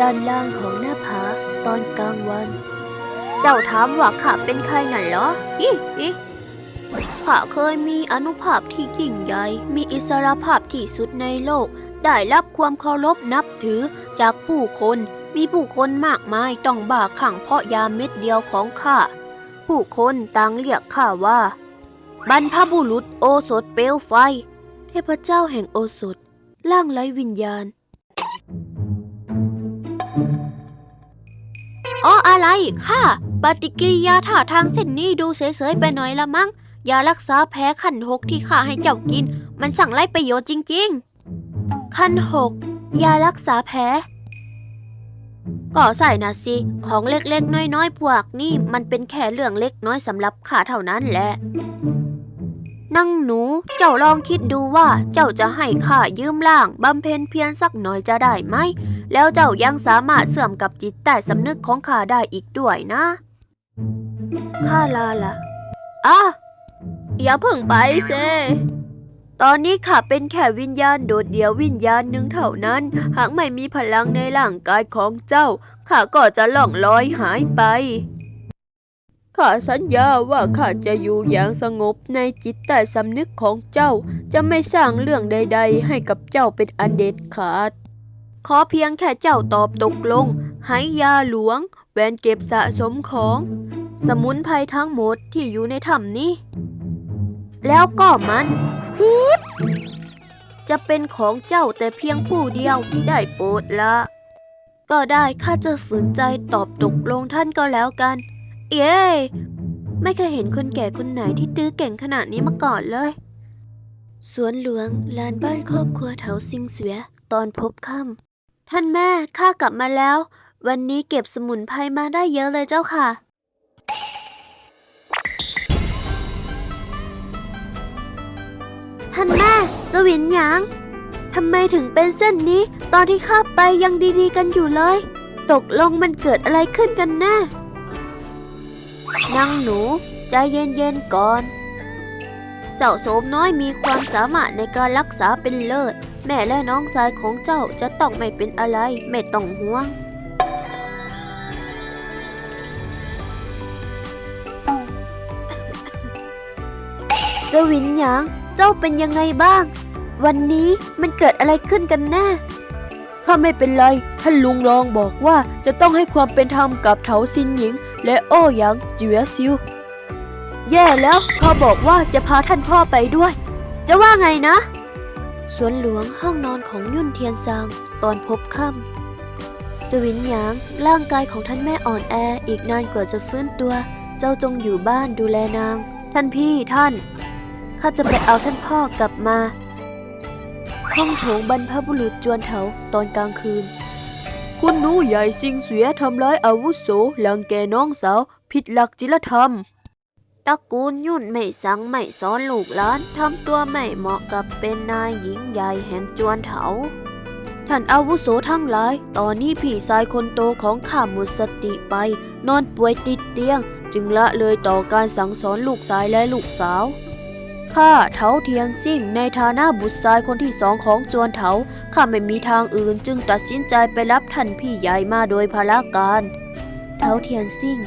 ด้านล่างของหน้าผาตอนกลางวัน เจ้าถามว่าข้าเป็นใครนั่นเหรออิอิข้าเคยมีอนุภาพที่ยิ่งใหญ่ มีอิสรภาพที่สุดในโลก ได้รับความเคารพนับถือจากผู้คน มีผู้คนมากมายต้องบ้าขังเพราะยาเม็ดเดียวของข้า ผู้คนต่างเรียกข้าว่า บรรพบุรุษโอสถเปลวไฟ เทพเจ้าแห่งโอสถ ล่างไร้วิญญาณ อ๋ออะไรค่ะปฏิกิยาท่าทางเส้นนี้ดูเฉยๆไปหน่อยละมั้งยารักษาแพ้ขั้นหกที่ข้าให้เจ้ากิน มันสั่งไล่ประโยชน์จริงๆ ขั้นหกยารักษาแพ้ก็ใส่นะสิ ของเล็กๆ น้อยๆ พวกนี่มันเป็นแค่เรื่องเล็กน้อยสำหรับข้าเท่านั้นแหละ นั่งหนู เจ้าลองคิดดูว่าเจ้าจะให้ข้ายืมล่างบำเพ็ญเพียรสักหน่อยจะได้ไหม แล้วเจ้ายังสามารถเสื่อมกับจิตใต้สำนึกของข้าได้อีกด้วยนะข้าลาละอะอย่าเพิ่งไปเซตอนนี้ข้าเป็นแค่วิญญาณโดดเดี่ยววิญญาณหนึ่งเท่านั้น หากไม่มีพลังในร่างกายของเจ้าข้าก็จะล่องลอยหายไป ข้าสัญญาว่าข้าจะอยู่อย่างสงบในจิตใต้สำนึกของเจ้า จะไม่สร้างเรื่องใด ๆ ให้กับเจ้าเป็นอันเด็ดขาด ขอเพียงแค่เจ้าตอบตกลงให้ยาหลวง แหวนเก็บสะสมของ สมุนไพรทั้งหมดที่อยู่ในถ้ำนี้ แล้วก็มันทิปจะเป็นของเจ้าแต่เพียงผู้เดียวได้โปรดละ ก็ได้ข้าจะฝืนใจตอบตกลงท่านก็แล้วกัน เย้ไม่เคยเห็นคนแก่คนไหนที่ตื้อเก่งขนาดนี้มาก่อนเลย สวนหลวงลานบ้านครอบครัวเถาซิงเสวีย ตอนพบค่ำท่านแม่ข้ากลับมาแล้ว วันนี้เก็บสมุนไพรมาได้เยอะเลยเจ้าค่ะ ท่านแม่เจะหวินหยางทำไมถึงเป็นเส้นนี้ ตอนที่ข้าไปยังดีๆกันอยู่เลย ตกลงมันเกิดอะไรขึ้นกันแน่ นังหนูใจเย็นๆก่อน เจ้าโสมน้อยมีความสามารถในการรักษาเป็นเลิศ แม่และน้องชายของเจ้าจะต้องไม่เป็นอะไรไม่ต้องห่วง เจ้าวินหยาง เจ้าเป็นยังไงบ้าง วันนี้มันเกิดอะไรขึ้นกันแน่ ข้าไม่เป็นไร ท่านลุงรองบอกว่าจะต้องให้ความเป็นธรรมกับเถาซินหญิง และโอ้หยางเจียซิว แย่แล้วเขาบอกว่าจะพาท่านพ่อไปด้วย จะว่าไงนะ สวนหลวงห้องนอนของยุ่นเทียนซางตอนพบค่ำเจวินหยางร่างกายของท่านแม่อ่อนแออีกนานกว่าจะฟื้นตัว เจ้าจงอยู่บ้านดูแลนาง ท่านพี่ท่านข้าจะไปเอาท่านพ่อกลับมา ห้องโถงบรรพบุรุษจวนเถาตอนกลางคืน คุณหนูใหญ่สิงเสียทำร้ายอาวุโสหลังแกน้องสาว ผิดหลักจิลธรรมตระกูลยุ่นไม่สั่งไม่สอนลูกหลานทำตัวไม่เหมาะกับเป็นนายหญิงใหญ่แห่งจวนเถาท่านอาวุโสทั้งหลาย ตอนนี้พี่ชายคนโตของข้าหมดสติไป นอนป่วยติดเตียง จึงละเลยต่อการสั่งสอนลูกชายและลูกสาว ข้าเถาเทียนซิ่งในฐานะบุตรชายคนที่สองของจวนเถาข้าไม่มีทางอื่นจึงตัดสินใจไปรับท่านพี่ใหญ่มาโดยพละการเถาเทียนซิ่ง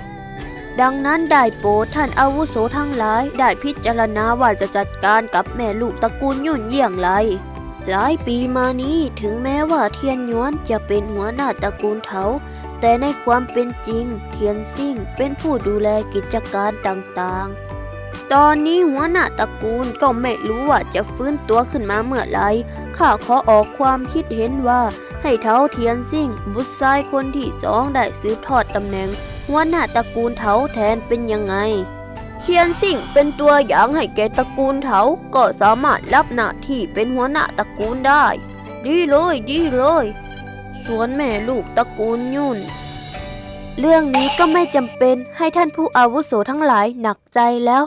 ดังนั้นได้โปรดท่านอาวุโสทั้งหลายได้พิจารณาว่าจะจัดการกับแม่ลูกตระกูลยุ่นเยี่ยงไรหลายปีมานี้ถึงแม้ว่าเทียนหยวนจะเป็นหัวหน้าตระกูลเถาแต่ในความเป็นจริง เทียนซิ่งเป็นผู้ดูแลกิจการต่างๆ ตอนนี้หัวหน้าตระกูลก็ไม่รู้ว่าจะฟื้นตัวขึ้นมาเมื่อไร ข้าขอออกความคิดเห็นว่าให้เท้าเทียนซิ่ง บุตรชายคนที่สองได้สืบทอดตำแหน่งหัวหน้าตระกูลเถาแทนเป็นยังไง เทียนซิ่งเป็นตัวอย่างให้แก่ตระกูลเถาก็สามารถรับหน้าที่เป็นหัวหน้าตระกูลได้ ดีเลยดีเลยส่วนแม่ลูกตระกูลยุ่นเรื่องนี้ก็ไม่จำเป็นให้ท่านผู้อาวุโสทั้งหลายหนักใจแล้ว